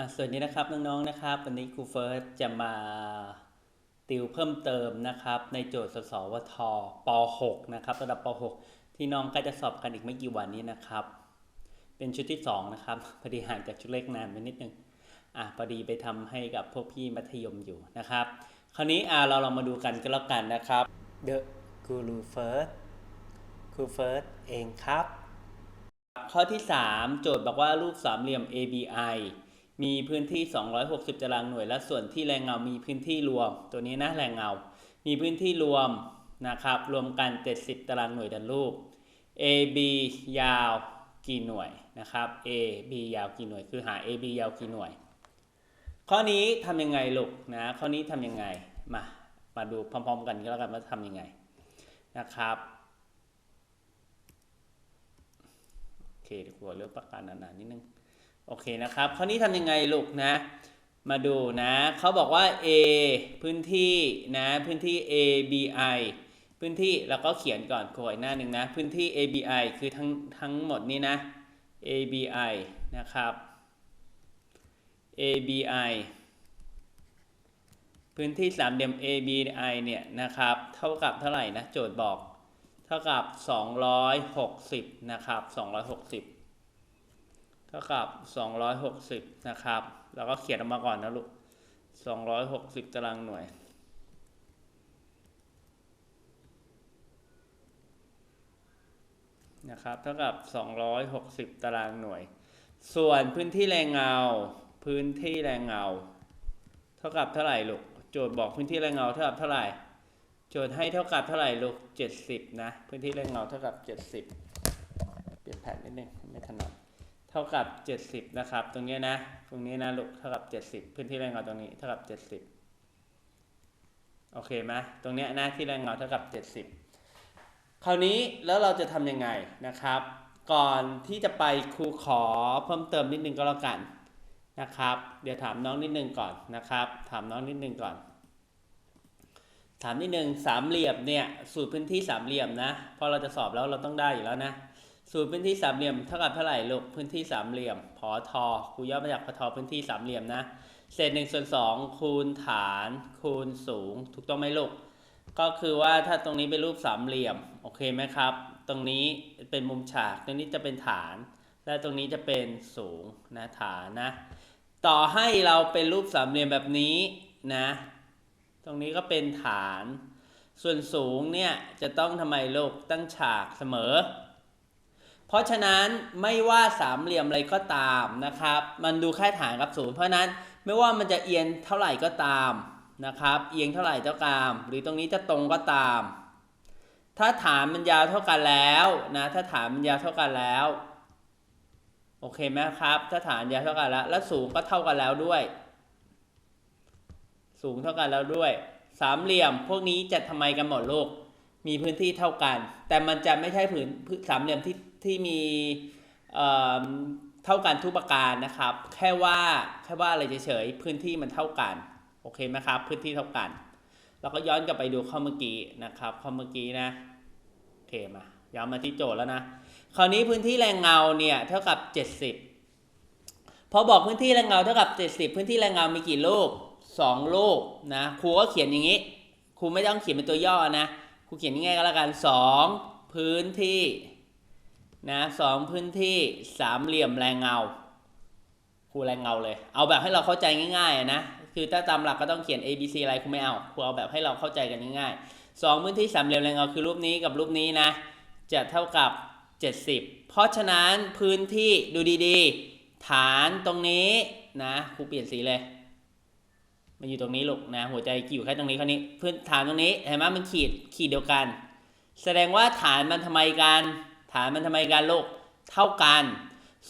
อะสวัสดีนะครับน้องๆนะครับ วันนี้ครูเฟิร์สจะมาติวเพิ่มเติมนะครับ ในโจทย์สสวทป .6 นะครับระดับป .6 ที่น้องใกล้จะสอบกันอีกไม่กี่วันนี้นะครับ เป็นชุดที่2นะครับพอดีห่างจากชุดเลขนานไปนิดนึงอะพอดีไปทำให้กับพวกพี่มัธยมอยู่นะครับ คราวนี้อะเราลองมาดูกันก็แล้วกันนะครับ The Guru First ครูเฟิร์สเองครับ ข้อที่ 3 โจทย์บอกว่ารูปสามเหลี่ยม ABI มีพื้นที่ 260 ตารางหน่วย และส่วนที่แรงเงา มีพื้นที่รวม ตัวนี้นะแรงเงา มีพื้นที่รวมนะครับรวมกัน 70 ตารางหน่วยดันรูป AB ยาวกี่หน่วยนะครับ AB ยาวกี่หน่วย คือหา AB ยาวกี่หน่วย ข้อนี้ทำยังไงลูกนะข้อนี้ทำยังไงมามาดูพร้อม ๆ กันก็แล้วกันว่าทำยังไงนะครับโอเคเดี๋ยวกลัวเลือกปากกาหนาๆนิดนึง โอเคนะครับคราวนี้ทำยังไงลูกนะ มาดูนะเขาบอกว่า A พื้นที่นะพื้นที่ ABI พื้นที่แล้วก็เขียนก่อนขออีกหน้าหนึ่งนะ พื้นที่ ABI คือทั้งทั้งหมดนี้นะ ABI นะครับ ABI พื้นที่สามเหลี่ยม ABI เนี่ยนะครับ เท่ากับเท่าไหร่นะ โจทย์บอก เท่ากับ 260 นะครับ 260 เท่ากับ 260 นะครับ แล้วก็เขียนออกมาก่อนนะลูก 260 ตารางหน่วย นะครับ เท่ากับ 260 ตารางหน่วย ส่วนพื้นที่แรงเงา พื้นที่แรงเงา เท่ากับเท่าไหร่ลูก โจทย์บอกพื้นที่แรงเงาเท่ากับเท่าไหร่ โจทย์ให้เท่ากับเท่าไหร่ลูก 70 นะ พื้นที่แรงเงาเท่ากับ 70 เปลี่ยนแผนนิดนึง ไม่ถนัด ท่ากับ 70 นะครับ ตรงนี้นะ ตรงนี้นะลูกเท่ากับ 70 พื้นที่แรงเงาตรงนี้เท่ากับ 70 โอเคไหมตรงนี้นะที่แรงเงาเท่ากับ 70 คราวนี้แล้วเราจะทำยังไงนะครับ ก่อนที่จะไปครูขอเพิ่มเติมนิดนึงก็แล้วกันนะครับ เดี๋ยวถามน้องนิดนึงก่อนนะครับ ถามน้องนิดนึงก่อน ถามนิดนึงสามเหลี่ยมเนี่ยสูตรพื้นที่สามเหลี่ยมนะพอเราจะสอบแล้วเราต้องได้อยู่แล้วนะ สูตรพื้นที่สามเหลี่ยมเท่ากับเท่าไหร่ลูกพื้นที่สามเหลี่ยมพอทอครูย่อมาจากพอทอพื้นที่สามเหลี่ยมนะเศษหนึ่งส่วนสองคูณฐาน คูณสูง ถูกต้องไหมลูกก็คือว่าถ้าตรงนี้เป็นรูปสามเหลี่ยมโอเคไหมครับ ตรงนี้เป็นมุมฉากตรงนี้จะเป็นฐาน และตรงนี้จะเป็นสูงนะฐานนะต่อให้เราเป็นรูปสามเหลี่ยมแบบนี้นะตรงนี้ก็เป็นฐาน ส่วนสูงเนี่ยจะต้องทำไมลูกตั้งฉากเสมอ เพราะฉะนั้นไม่ว่าสามเหลี่ยมอะไรก็ตามนะครับ มันดูแค่ฐานกับศูนย์เพราะนั้นไม่ว่ามันจะเอียงเท่าไหร่ก็ตามนะครับ เอียงเท่าไหร่เท่าตาม หรือตรงนี้จะตรงก็ตาม ถ้าฐานมันยาวเท่ากันแล้วนะ ถ้าฐานมันยาวเท่ากันแล้ว โอเคไหมครับ ถ้าฐานยาวเท่ากันแล้ว และสูงก็เท่ากันแล้วด้วย สูงเท่ากันแล้วด้วย สามเหลี่ยมพวกนี้จะทำไมกันหมดโลก มีพื้นที่เท่ากัน แต่มันจะไม่ใช่ผืนสามเหลี่ยมที่ ที่มีเท่ากันทุกประการนะครับ แค่ว่าแค่ว่าอะไรเฉยๆพื้นที่มันเท่ากันโอเคไหมครับ พื้นที่เท่ากันเราก็ย้อนกลับไปดูข้อเมื่อกี้นะครับข้อเมื่อกี้นะโอเคมาย้อนมาที่โจทย์แล้วนะคราวนี้พื้นที่แรงเงาเนี่ยเท่ากับ 70 พอบอกพื้นที่แรงเงาเท่ากับ 70 พื้นที่แรงเงามีกี่ลูก2ลูกนะครูก็เขียนอย่างนี้ครูไม่ต้องเขียนเป็นตัวย่อนะครูเขียนง่ายๆก็แล้วกัน 2 พื้นที่ นะสองพื้นที่สามเหลี่ยมแรงเงาครูแรงเงาเลย เอาแบบให้เราเข้าใจง่ายๆนะคือถ้าตามหลักก็ต้องเขียน A B C อะไรครูไม่เอาครูเอาแบบให้เราเข้าใจกันง่ายๆสองพื้นที่สามเหลี่ยมแรงเงาคือรูปนี้กับรูปนี้นะจะเท่ากับ 70 เพราะฉะนั้นพื้นที่ดูดีๆ ฐานตรงนี้นะครูเปลี่ยนสีเลยมาอยู่ตรงนี้ลูกนะหัวใจอยู่แค่ตรงนี้คราวนี้พื้นฐานตรงนี้เห็นไหมมันขีดขีดเดียวกัน แสดงว่าฐานมันทำไมกัน ฐานมันทำไมกันลูกเท่ากัน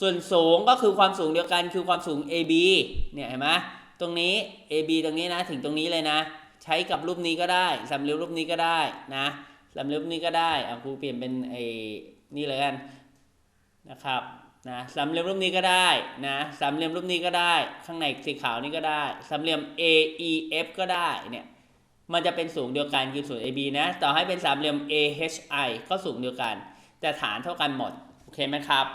ส่วนสูงก็คือความสูงเดียวกันคือความสูง AB เนี่ยเห็นไหมตรงนี้ AB ตรงนี้นะถึงตรงนี้เลยนะ ใช้กับรูปนี้ก็ได้สามเหลี่ยมรูปนี้ก็ได้นะสามเหลี่ยมรูปนี้ก็ได้เอะครูเปลี่ยนเป็นไอ้นี่เลยกันนะครับนะสามเหลี่ยมรูปนี้ก็ได้นะสามเหลี่ยมรูปนี้ก็ได้ ข้างในสีขาวนี่ก็ได้สามเหลี่ยม AEF ก็ได้เนี่ยมันจะเป็นสูงเดียวกันคือสูง AB นะต่อให้เป็นสามเหลี่ยม AHI ก็สูงเดียวกัน แต่ฐานเท่ากันหมดโอเคไหมครับ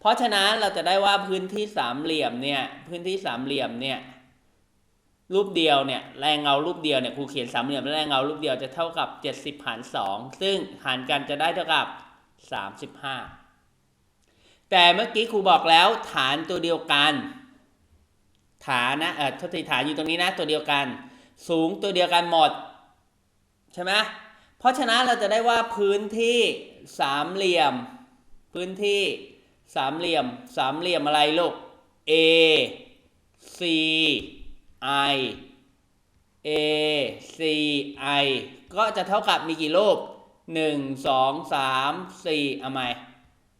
เพราะฉะนั้นเราจะได้ว่าพื้นที่สามเหลี่ยมเนี่ยพื้นที่สามเหลี่ยมเนี่ยรูปเดียวเนี่ยแรงเงารูปเดียวเนี่ยครูเขียนสามเหลี่ยมและแรงเงารูปเดียวจะเท่ากับ 70หาร2ซึ่งหารกันจะได้เท่ากับ 35 แต่เมื่อกี้ครูบอกแล้วฐานตัวเดียวกัน ฐานนะเออทศฐานอยู่ตรงนี้นะตัวเดียวกัน สูงตัวเดียวกันหมด ใช่ไหม เพราะฉะนั้นเราจะได้ว่าพื้นที่สามเหลี่ยม พื้นที่สามเหลี่ยม สามเหลี่ยมอะไรลูก A C I A C I ก็จะเท่ากับมีกี่รูปหนึ่งสองสามสี่เอาไหม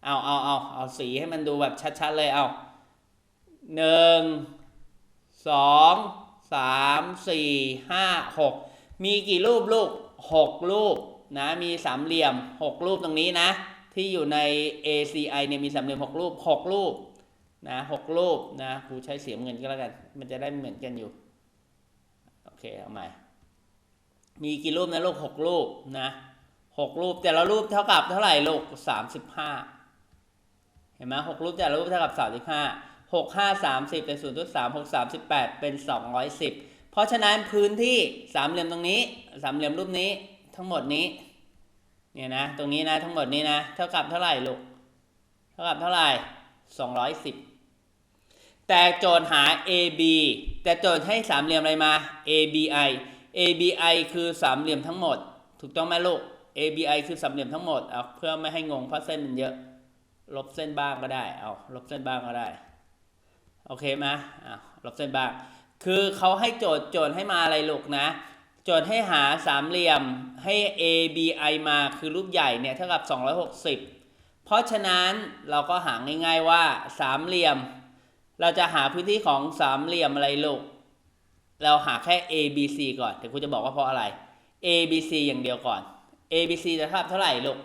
เอาเอาเอาเอาสีให้มันดูแบบชัดๆเลยเอาหนึ่งสองสามสี่ห้าหกมีกี่รูปลูก หกรูปนะมีสามเหลี่ยมหกรูปตรงนี้นะ ที่อยู่ใน ACI เนี่ยมีสามเหลี่ยมหกรูปหกรูปนะหกรูปนะครูใช้เสียงเงินก็แล้วกัน มันจะได้เหมือนกันอยู่ โอเคเอาใหม่ มีกี่รูปนะลูกหกรูปนะหกรูปแต่ละรูปเท่ากับเท่าไหร่ลูกสามสิบห้าเห็นไหมหกรูปแต่ละรูปเท่ากับสามสิบห้าหกห้าสามสิบเป็นศูนย์จุดสามหกสามสิบแปดเป็นสองร้อยสิบ เพราะฉะนั้นพื้นที่สามเหลี่ยมตรงนี้สามเหลี่ยมรูปนี้ทั้งหมดนี้เนี่ยนะตรงนี้นะทั้งหมดนี้นะเท่ากับเท่าไหร่ลูกเท่ากับเท่าไหร่สองร้อยสิบแต่โจทย์หา AB แต่โจทย์ให้สามเหลี่ยมอะไรมา ABI ABI คือสามเหลี่ยมทั้งหมด ถูกต้องไหมลูก ABI คือสามเหลี่ยมทั้งหมดเอาเพื่อไม่ให้งงเพราะเส้นมันเยอะ ลบเส้นบ้างก็ได้เอาลบเส้นบ้างก็ได้โอเคไหมอะลบเส้นบ้าง คือเขาให้โจทย์โจทย์ให้มาอะไรลูกนะ โจทย์ให้หาสามเหลี่ยมให้ ABI มาคือรูปใหญ่เนี่ยเท่ากับ 260 เพราะฉะนั้นเราก็หาง่าย ๆว่าสามเหลี่ยม เราจะหาพื้นที่ของสามเหลี่ยมอะไรลูก เราหาแค่ A B C ก่อนเดี๋ยวครูจะบอกว่าเพราะอะไร A B C อย่างเดียวก่อน A B C จะเท่ากับเท่าไหร่ลูก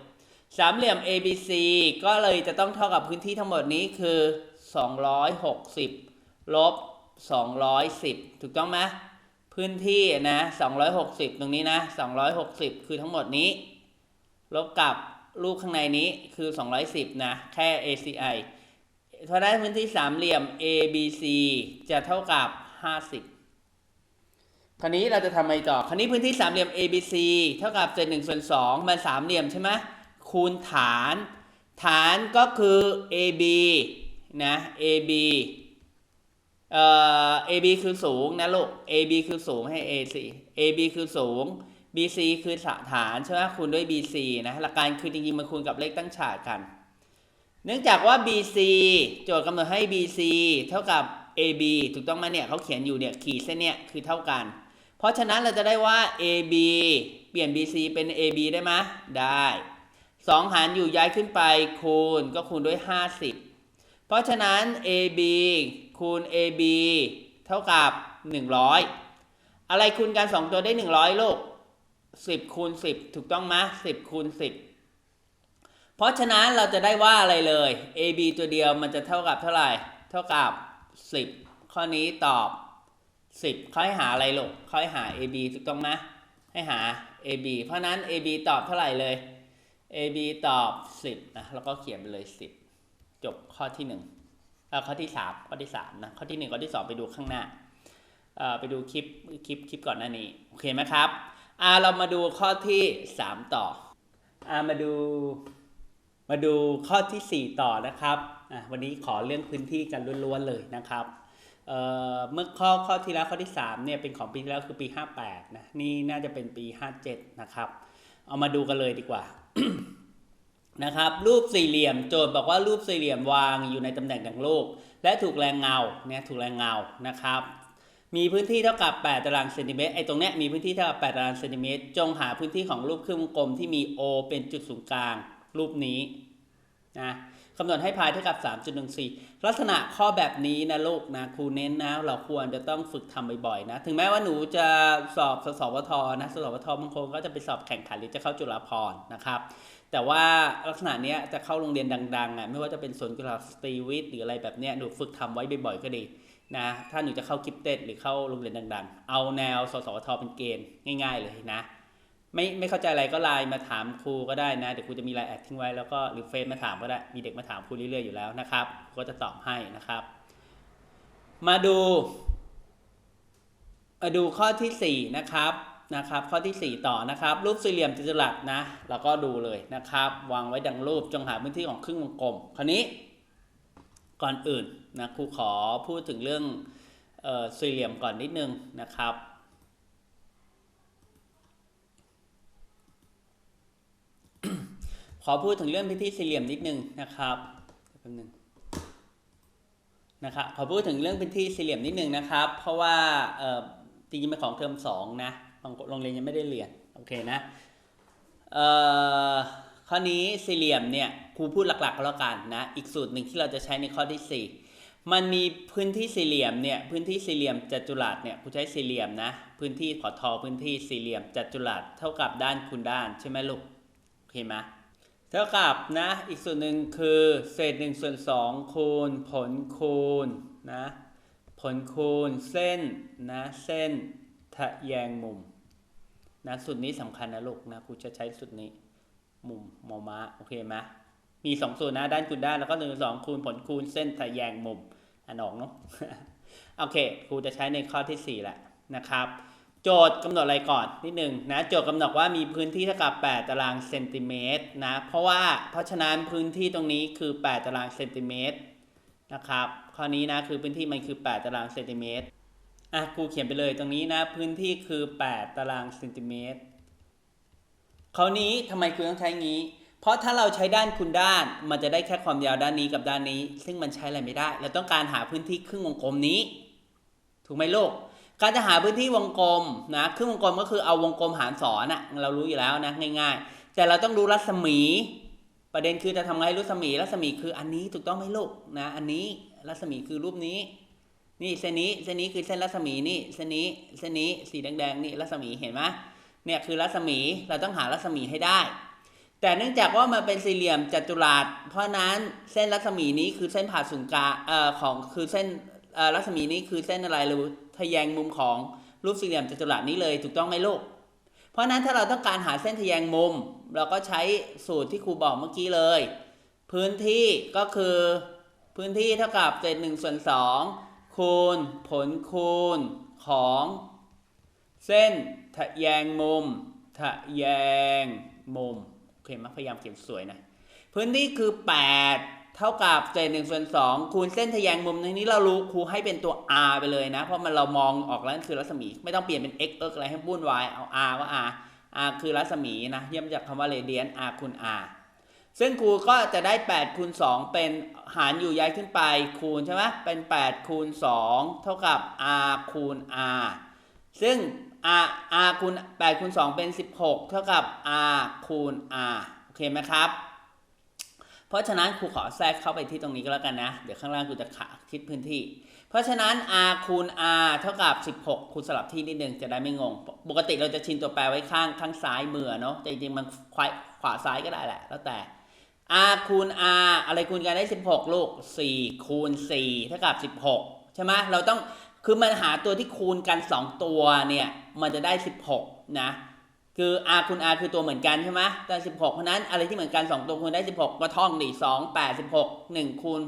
สามเหลี่ยม A B C ก็เลยจะต้องเท่ากับพื้นที่ทั้งหมดนี้คือ 260 ลบ 210 ถูกต้องไหมพื้นที่นะ260 ตรงนี้นะ 260 คือทั้งหมดนี้ ลบกับรูปข้างในนี้คือ 210 นะ แค่ ACI เพราได้พื้นที่สามเหลี่ยม ABC จะเท่ากับ 50 คราวนี้เราจะทำไงต่อ คราวนี้พื้นที่สามเหลี่ยม ABC เท่ากับเศษ1ส่วน2มันสามเหลี่ยมใช่ไหมคูณฐาน ฐานก็คือ AB นะ AB เอ่อ AB คือสูงนะลูก AB คือสูงให้ AC AB คือสูง BC คือฐานใช่ไหมคูณด้วย BC นะหลักการคือจริงๆมันคูณกับเลขตั้งฉากกัน เนื่องจากว่า BC โจทย์กำหนดให้ BC เท่ากับ AB ถูกต้องไหมเนี่ยเขาเขียนอยู่เนี่ยขีดเส้นเนี่ยคือเท่ากัน เพราะฉะนั้นเราจะได้ว่า AB เปลี่ยน BC เป็น AB ได้ไหมได้ 2 หารอยู่ย้ายขึ้นไปคูณก็คูณด้วย 50 เพราะฉะนั้น AB คูณ AB เท่ากับ 100 อะไรคูณกัน 2 ตัวได้ 100ลูก10คูณ10 ถูกต้องไหม10คูณ10 เพราะฉะนั้นเราจะได้ว่าอะไรเลย AB ตัวเดียวมันจะเท่ากับเท่าไหร่ เท่ากับ 10 ข้อนี้ตอบ 10เขาให้หาอะไรลูกเขาให้หา AB ถูกต้องไหมให้หา AB เพราะนั้น AB ตอบเท่าไหร่เลย AB ตอบ 10นะแล้วก็เขียนไปเลย 10 จบข้อที่ 1 เอ่อข้อที่3ข้อที่3นะข้อที่1ข้อที่2ไปดูข้างหน้าเอ่อไปดูคลิปคลิปคลิปก่อนหน้านี้โอเคไหมครับอ่าเรามาดูข้อที่3ต่ออ่ามาดูมาดูข้อที่สี่ต่อนะครับอะวันนี้ขอเรื่องพื้นที่กันล้วนๆเลยนะครับเอ่อเมื่อข้อข้อที่แล้วข้อที่3เนี่ยเป็นของปีที่แล้วคือปี 58นะนี่น่าจะเป็นปี 57นะครับเอามาดูกันเลยดีกว่า นะครับรูปสี่เหลี่ยมโจทย์บอกว่ารูปสี่เหลี่ยมวางอยู่ในตำแหน่งดังรูปและถูกแรงเงาเนี่ยถูกแรงเงานะครับมีพื้นที่เท่ากับ 8 ตารางเซนติเมตรไอ้ตรงเนี้ยมีพื้นที่เท่ากับ 8 ตารางเซนติเมตร จงหาพื้นที่ของรูปครื่งวงกลมที่มี O เป็นจุดศูนย์กลาง รูปนี้นะกำหนดให้พายเท่ากับ 3.14 ลักษณะข้อแบบนี้นะลูกนะครูเน้นนะ เราควรจะต้องฝึกทำบ่อยๆนะ ถึงแม้ว่าหนูจะสอบสสวทนะสสวทบางคนก็จะไปสอบแข่งขันหรือจะเข้าจุฬาภรณ์นะครับ แต่ว่าลักษณะเนี้ยจะเข้าโรงเรียนดังๆอะไม่ว่าจะเป็นสวนกุหลาบสตรีวิทหรืออะไรแบบเนี้ยหนูฝึกทำไว้บ่อยๆก็ดีนะถ้าหนูจะเข้ากิฟเต็ดหรือเข้าโรงเรียนดัง ๆ เอาแนวสสทเป็นเกณฑ์ง่าย ๆ เลยนะ ไม่ไม่เข้าใจอะไรก็ไลน์มาถามครูก็ได้นะเดี๋ยวครูจะมีไลน์แอดทิ้งไว้แล้วก็หรือเฟซมาถามก็ได้มีเด็กมาถามครูเรื่อยๆอยู่แล้วนะครับก็จะตอบให้นะครับ มาดูมาดูข้อที่ 4 นะครับ นะครับ ข้อที่ 4 ต่อนะครับ รูปสี่เหลี่ยมจัตุรัสนะเราก็ดูเลยนะครับ วางไว้ดังรูปจงหาพื้นที่ของครึ่งวงกลม คราวนี้ ก่อนอื่นนะครูขอพูดถึงเรื่องออสี่เหลี่ยมก่อนนิดนึงนะครับขอพูดถึงเรื่องพื้นที่สี่เหลี่ยมนิดนึงนะครับแป๊บนึงนะครับขอพูดถึงเรื่องพื้นที่สี่เหลี่ยมนิดนึงนะครับ เพราะว่าจริงๆเป็นของเทอมสองนะ บางโรงเรียนยังไม่ได้เรียนโอเคนะเอ่อข้อนี้สี่เหลี่ยมเนี่ยครูพูดหลักๆก็แล้วกันนะอีกสูตรหนึ่งที่เราจะใช้ในข้อที่สี่มันมีพื้นที่สี่เหลี่ยมเนี่ยพื้นที่สี่เหลี่ยมจัตุรัสเนี่ยครูใช้สี่เหลี่ยมนะพื้นที่ขอทอพื้นที่สี่เหลี่ยมจัตุรัสเท่ากับด้านคูณด้านใช่ไหมลูกโอเคไหมเท่ากับนะอีกส่วนหนึ่งคือเศษ1ส่วน2คูณผลคูณนะผลคูณเส้นนะเส้นทะแยงมุม นะสูตรนี้สำคัญนะลูกนะครูจะใช้สูตรนี้ มุมมอม้าโอเคไหมมีสองส่วนนะด้านคูณด้านแล้วก็หนึ่งสองคูณผลคูณเส้นทะแยงมุมอ่านออกเนาะโอเคครูจะใช้ในข้อที่4แหละนะครับ โจทย์กำหนดอะไรก่อนนิดหนึ่งนะโจทย์กำหนดว่ามีพื้นที่เท่ากับ 8 ตารางเซนติเมตรนะเพราะว่าเพราะฉะนั้นพื้นที่ตรงนี้คือ 8 ตารางเซนติเมตรนะครับข้อนี้นะคือพื้นที่มันคือ 8 ตารางเซนติเมตร อะครูเขียนไปเลยตรงนี้นะ พื้นที่คือ 8 ตารางเซนติเมตรคราวนี้ทำไมครูต้องใช้งี้ เพราะถ้าเราใช้ด้านคูณด้าน มันจะได้แค่ความยาวด้านนี้กับด้านนี้ ซึ่งมันใช้อะไรไม่ได้ เราต้องการหาพื้นที่ครึ่งวงกลมนี้ ถูกไหมลูกการจะหาพื้นที่วงกลมนะครึ่งวงกลมก็คือเอาวงกลมหารสอนอะเรารู้อยู่แล้วนะง่าย ๆ แต่เราต้องรู้รัศมี ประเด็นคือจะทำไงรัศมีรัศมีคืออันนี้ถูกต้องไหมลูกนะ อันนี้รัศมีคือรูปนี้ นี่เส้นนี้เส้นนี้คือเส้นรัศมีนี่เส้นนี้เส้นนี้สีแดงๆนี่รัศมีเห็นไหมเนี่ยคือรัศมีเราต้องหารัศมีให้ได้ แต่เนื่องจากว่ามันเป็นสี่เหลี่ยมจัตุรัสเพราะนั้นเส้นรัศมีนี้คือเส้นผ่าศูนย์กลางเอ่อของคือเส้นเอ่อรัศมีนี้คือเส้นอะไรรู้ทะแยงมุมของรูปสี่เหลี่ยมจัตุรัสนี้เลยถูกต้องไหมลูกเพราะนั้นถ้าเราต้องการหาเส้นทะแยงมุม เราก็ใช้สูตรที่ครูบอกเมื่อกี้เลย พื้นที่ก็คือพื้นที่เท่ากับเศษหนึ่งส่วนสอง คูณ ผลคูณของ เส้นทะแยงมุม ทะแยงมุมโอเคมักพยายามเขียนสวยนะ พื้นที่คือ 8 เท่ากับเศษหนึ่งส่วนสองคูณเส้นทะแยงมุมในนี้เรารู้ครูให้เป็นตัว r ไปเลยนะ เพราะมันเรามองออกแล้วนั่นคือรัศมี ไม่ต้องเปลี่ยนเป็น x เอิกอะไรให้วุ่นวายเอา r ว่า r r คือรัศมีนะเยี่ยมจากคำว่าเรเดียน r คูณ r ซึ่งครูก็จะได้8คูณ2เป็นหารอยู่ย้ายขึ้นไปคูณใช่ไหมเป็น8คูณ2เท่ากับ r คูณ r ซึ่ง r r คูณ8คูณ2เป็น 16 เท่ากับ r คูณ r โอเคไหมครับ เพราะฉะนั้นครูขอแทรกเข้าไปที่ตรงนี้ก็แล้วกันนะ เดี๋ยวข้างล่างครูจะขาคิดพื้นที่ เพราะฉะนั้น r คูณ r เท่ากับ 16 คูณสลับที่นิดนึงจะได้ไม่งง ปกติเราจะชินตัวแปรไว้ข้างข้างซ้ายมือเนาะแต่จริงๆมันขวาขวาซ้ายก็ได้แหละ แล้วแต่ r คูณ r อะไรคูณกันได้ 16 ลูก 4 คูณ 4 เท่ากับ 16 ใช่ไหมเราต้องคือมันหาตัวที่คูณกัน 2 ตัวเนี่ย มันจะได้ 16 นะ คือ r คูณ r คือตัวเหมือนกันใช่ไหมแต่16 เพราะนั้นอะไรที่เหมือนกัน 2 ตัวคูณได้ 16 ก็ท่องดิ2 8 16 1 คูณ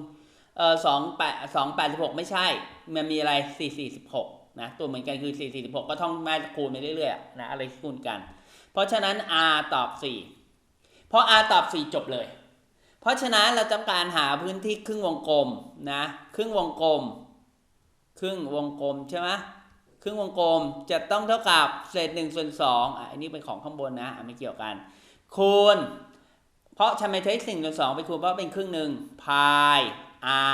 เอ่อ2 8 2 8 16 ไม่ใช่ มันมีอะไร 4 4 16 นะ ตัวเหมือนกันคือ 4 4 16 ก็ท่องแม่คูณไปเรื่อยๆนะ อะไรคูณกัน เพราะฉะนั้น r ตอบ 4 เพราะ r ตอบ 4 จบเลย ราะฉะนั้นเราต้องการหาพื้นที่ครึ่งวงกลมนะครึ่งวงกลม ครึ่งวงกลมใช่ไหมครึ่งวงกลมจะต้องเท่ากับเศษหนึ่งส่วนสองอะอันนี้เป็นของข้างบนนะไม่เกี่ยวกัน คูณ เพราะทำไมใช้สิ่งส่วนสองไปคูณเพราะเป็นครึ่งหนึ่งพาย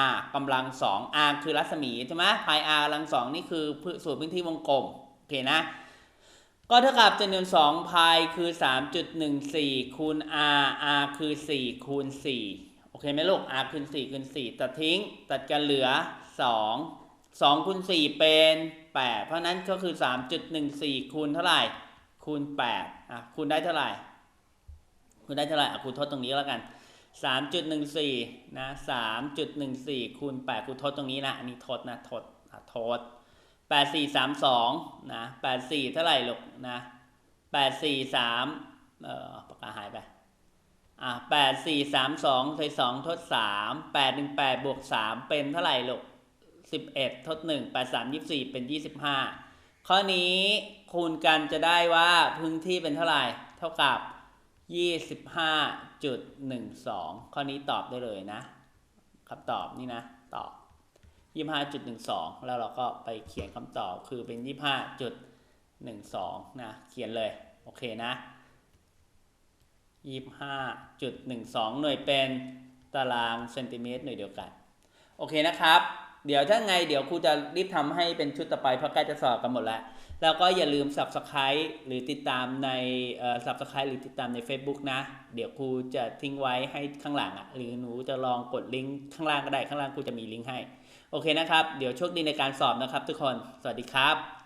r กำลังสอง r คือรัศมีใช่ไหมพาย r กำลังสองนี่คือส่วนพื้นที่วงกลมโอเคนะ ก็เท่ากับจำนวนสองพายคือ 3.14 คูณ r r คือ 4 คูณ 4 โอเคไหมลูก r คูณ 4 คูณ 4 ตัดทิ้ง ตัดกันเหลือ 2 2คูณ4เป็น 8 เพราะนั้นก็คือ 3.14 คูณเท่าไหร่ คูณ 8 อะ คูณได้เท่าไหร่ คูณได้เท่าไหร่ อะ คูณทดตรงนี้แล้วกัน 3.14 นะ 3.14 คูณ 8 คูณทดตรงนี้นะ อันนี้ทดนะ ทดอะทด 8432นะ84เท่าไหร่ลูกนะแปดสี่สามเอ่อปากกาหายไปอะแปดสี่สามสองใส่สองทดสามแปดหนึ่งแปดบวกสามเป็นเท่าไหร่ลูกสิบเอ็ดทดหนึ่งแปดสามยี่สี่เป็นยี่สิบห้าข้อนี้คูณกันจะได้ว่าพื้นที่เป็นเท่าไหร่ เท่ากับยี่สิบห้าจุดหนึ่งสองข้อนี้ตอบได้เลยนะคำตอบนี่นะ ตอบ ยี่ห้าจุดหนึ่งสองแล้วเราก็ไปเขียนคำตอบคือเป็นยี่ห้าจุดหนึ่งสองนะ เขียนเลย โอเคนะยี่ห้าจุดหนึ่งสองหน่วยเป็นตารางเซนติเมตรหน่วยเดียวกัน โอเคนะครับ เดี๋ยวถ้าไงเดี๋ยวครูจะรีบทำให้เป็นชุดต่อไปเพราะใกล้จะสอบกันหมดแล้ว แล้วก็อย่าลืม subscribe หรือติดตามในเอ่อ subscribe หรือติดตามใน Facebook นะ เดี๋ยวครูจะทิ้งไว้ให้ข้างหลังอะหรือหนูจะลองกดลิงก์ข้างล่างก็ได้ข้างล่างครูจะมีลิงก์ให้ โอเคนะครับ เดี๋ยวโชคดีในการสอบนะครับทุกคน สวัสดีครับ